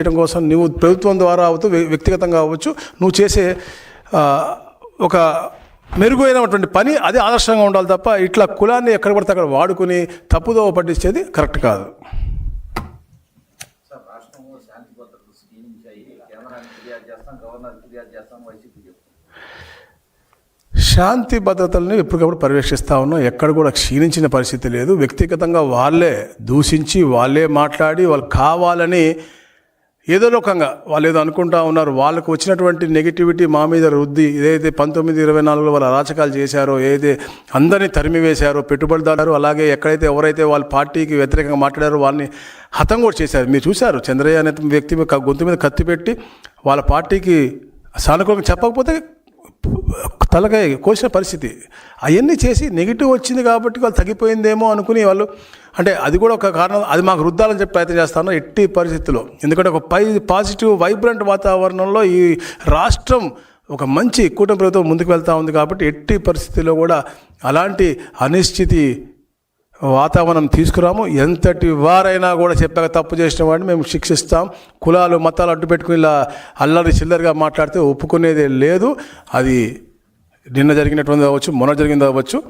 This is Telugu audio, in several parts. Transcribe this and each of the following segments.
చేయడం కోసం నువ్వు ప్రభుత్వం ద్వారా అవ్వచ్చు వ్య- వ్యక్తిగతంగా అవ్వచ్చు నువ్వు చేసే ఒక మెరుగైనటువంటి పని అదే ఆదర్శంగా ఉండాలి తప్ప ఇట్లా కులాన్ని ఎక్కడ పడితే అక్కడ వాడుకుని తప్పుదోవ పట్టించేది కరెక్ట్ కాదు. శాంతి భద్రతల్ని ఎప్పటికప్పుడు పర్యవేక్షిస్తూ ఉన్నాం. ఎక్కడ కూడా క్షీణించిన పరిస్థితి లేదు. వ్యక్తిగతంగా వాళ్ళే దూషించి వాళ్ళే మాట్లాడి వాళ్ళు కావాలని ఏదో రకంగా వాళ్ళు ఏదో అనుకుంటా ఉన్నారు. వాళ్ళకు వచ్చినటువంటి నెగిటివిటీ మా మీద రుద్ది ఏదైతే పంతొమ్మిది ఇరవై నాలుగులో వాళ్ళు అరాచకాలు చేశారో ఏదైతే అందరినీ తరిమి వేశారో పెట్టుబడిదారు అలాగే ఎక్కడైతే ఎవరైతే వాళ్ళ పార్టీకి వ్యతిరేకంగా మాట్లాడారో వాళ్ళని హతం కూడా చేశారు. మీరు చూశారు చంద్రయ్య అనే వ్యక్తి గొంతు మీద కత్తి పెట్టి వాళ్ళ పార్టీకి సానుకూలంగా చెప్పకపోతే తలకాయ కోసిన పరిస్థితి. అవన్నీ చేసి నెగిటివ్ వచ్చింది కాబట్టి వాళ్ళు తగ్గిపోయిందేమో అనుకుని వాళ్ళు అంటే అది కూడా ఒక కారణం అది మాకు రుద్దాలని చెప్పి ప్రయత్నం చేస్తాను ఎట్టి పరిస్థితుల్లో ఎందుకంటే ఒక పై పాజిటివ్ వైబ్రెంట్ వాతావరణంలో ఈ రాష్ట్రం ఒక మంచి కూటమి ప్రభుత్వం ముందుకు వెళ్తూ ఉంది కాబట్టి ఎట్టి పరిస్థితుల్లో కూడా అలాంటి అనిశ్చితి వాతావరణం తీసుకురాము. ఎంతటి వారైనా కూడా చెప్పాక తప్పు చేసిన వాడిని మేము శిక్షిస్తాం. కులాలు మతాలు అడ్డు పెట్టుకుని ఇలా అల్లరి చిల్లరిగా మాట్లాడితే ఒప్పుకునేదే లేదు. అది నిన్న జరిగినటువంటి అవ్వచ్చు మొన్న జరిగింది అవ్వచ్చు.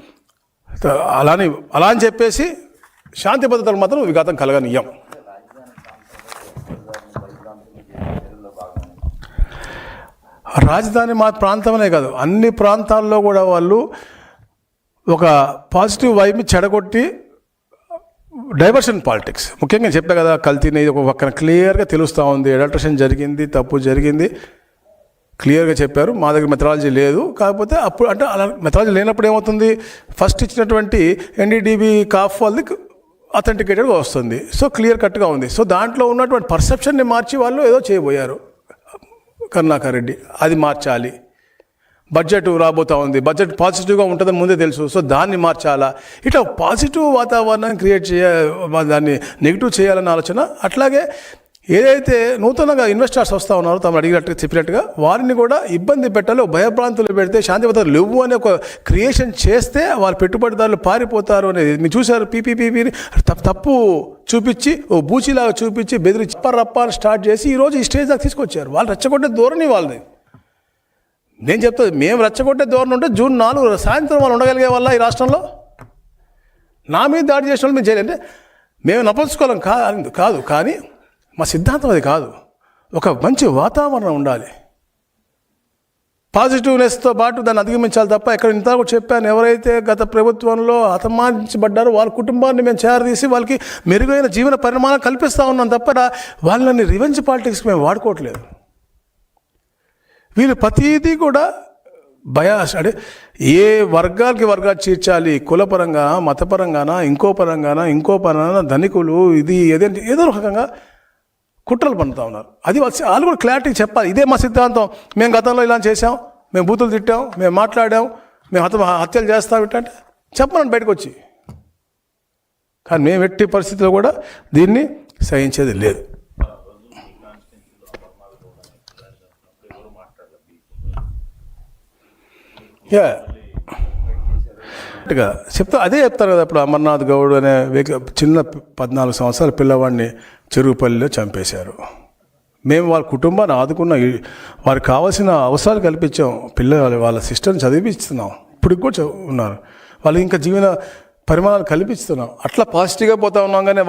అలాని అలా అని చెప్పేసి శాంతి భద్రతలు మాత్రం విఘాతం కలగనీయం. రాజధాని మా ప్రాంతమనే కాదు అన్ని ప్రాంతాల్లో కూడా వాళ్ళు ఒక పాజిటివ్ వైబ్ని చెడగొట్టి డైవర్షన్ పాలిటిక్స్. ముఖ్యంగా చెప్పా కదా కల్తీని ఒక పక్కన క్లియర్గా తెలుస్తూ ఉంది. అడల్ట్రేషన్ జరిగింది తప్పు జరిగింది. క్లియర్గా చెప్పారు. మా దగ్గర మెథడాలజీ లేదు. కాకపోతే అప్పుడు అంటే అలా మెథడాలజీ లేనప్పుడు ఏమవుతుంది? ఫస్ట్ ఇచ్చినటువంటి ఎన్డీడీబీ కాఫ్ వాళ్ళది అథెంటికేటెడ్గా వస్తుంది. సో క్లియర్ కట్గా ఉంది. సో దాంట్లో ఉన్నటువంటి పర్సెప్షన్ని మార్చి వాళ్ళు ఏదో చేయబోయారు. కరుణాకర్ రెడ్డి. అది మార్చాలి. బడ్జెట్ రాబోతా ఉంది. బడ్జెట్ పాజిటివ్గా ఉంటుందని ముందే తెలుసు. సో దాన్ని మార్చాలా? ఇట్లా పాజిటివ్ వాతావరణాన్ని క్రియేట్ చేయ దాన్ని నెగిటివ్ చేయాలన్న ఆలోచన. అట్లాగే ఏదైతే నూతనంగా ఇన్వెస్టర్స్ వస్తూ ఉన్నారో తమ అడిగినట్టు చెప్పినట్టుగా వారిని కూడా ఇబ్బంది పెట్టాలి భయప్రాంతులు పెడితే శాంతి భద్రతలు లేవు అనే ఒక క్రియేషన్ చేస్తే వాళ్ళ పెట్టుబడిదారులు పారిపోతారు అనేది. మీరు చూశారు పీపీపీపీని తప్పు చూపించి ఓ బూచిలాగా చూపించి బెదిరి రప్ప స్టార్ట్ చేసి ఈరోజు ఈ స్టేజ్ దాకా తీసుకొచ్చారు. వాళ్ళు రెచ్చగొట్టే ధోరణి వాళ్ళది. నేను చెప్తాను మేము రెచ్చగొట్టే ధోరణి ఉంటే జూన్ నాలుగు సాయంత్రం వాళ్ళు ఉండగలిగే వల్ల ఈ రాష్ట్రంలో? నా మీద దాడి చేసిన వాళ్ళు మేము చేయాలంటే అంటే మేము నపల్చుకోలేం కా కాదు కానీ మా సిద్ధాంతం అది కాదు. ఒక మంచి వాతావరణం ఉండాలి. పాజిటివ్నెస్తో పాటు దాన్ని అధిగమించాలి తప్ప ఇక్కడ ఇంత కూడా చెప్పాను. ఎవరైతే గత ప్రభుత్వంలో హతమార్చబడ్డారో వాళ్ళ కుటుంబాన్ని మేము చేరదీసి వాళ్ళకి మెరుగైన జీవన పరిమాణం కల్పిస్తూ ఉన్నాం తప్ప వాళ్ళని రివెంజ్ పాలిటిక్స్కి మేము వాడుకోవట్లేదు. వీళ్ళు ప్రతిదీ కూడా బయాస్. అంటే ఏ వర్గాలకి వర్గాలు చేర్చాలి? కులపరంగా మతపరంగానా ఇంకో పరంగానా ఇంకో పరంగా ధనికులు ఇది ఏదంటే ఏదో రకంగా కుట్రలు పండుతూ ఉన్నారు. అది వాళ్ళు కూడా క్లారిటీ చెప్పాలి. ఇదే మా సిద్ధాంతం. మేము గతంలో ఇలా చేసాం మేము బూతులు తిట్టాం. మేము మాట్లాడాం. మేము హత హత్యలు చేస్తాం ఏంటంటే చెప్పమని బయటకు వచ్చి. కానీ మేము ఎట్టి పరిస్థితిలో కూడా దీన్ని సహించేది లేదు. యా. కరెక్ట్గా చెప్తా అదే చెప్తారు కదా అప్పుడు అమర్నాథ్ గౌడ్ అనే చిన్న పద్నాలుగు సంవత్సరాల పిల్లవాడిని చెరువుపల్లిలో చంపేశారు. మేము వాళ్ళ కుటుంబాన్ని ఆదుకున్న వారికి కావాల్సిన అవసరాలు కల్పించాం. పిల్లలు వాళ్ళ సిస్టర్ని చదివిస్తున్నాం ఇప్పటికి కూడా ఉన్నారు. వాళ్ళు ఇంకా జీవన పరిమాణాలు కల్పిస్తున్నాం. అట్లా పాజిటివ్గా పోతా ఉన్నాం కానీ